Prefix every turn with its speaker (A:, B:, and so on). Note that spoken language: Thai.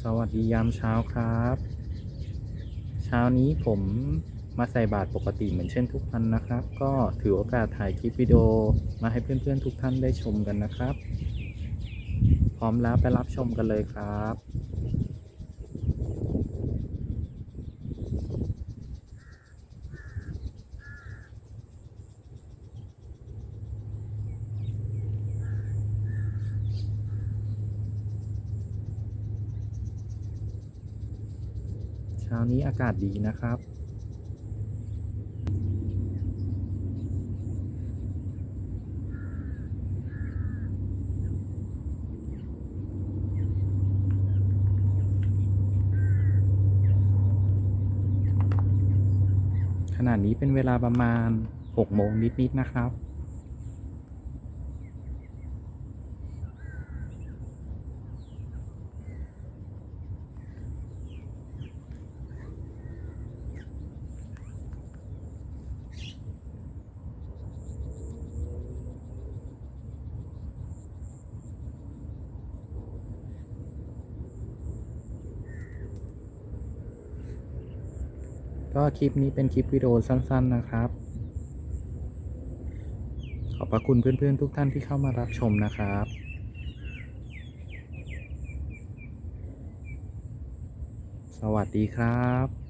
A: สวัสดียามเช้าครับ เช้านี้ผมมาใส่บาตรปกติเหมือนเช่นทุกวันนะครับ ก็ถือโอกาสถ่ายคลิปวิดีโอมาให้เพื่อนๆทุกท่านได้ชมกันนะครับ พร้อมแล้วไปรับชมกันเลยครับ ช้านี้อากาศดีนะครับ ขณะนี้เป็นเวลาประมาณ 6 โมงนิดๆนะครับ ก็คลิปนี้เป็นคลิปวิดีโอสั้น ๆนะครับ ขอบพระคุณเพื่อนๆทุกท่านที่เข้ามารับชมนะครับสวัสดีครับ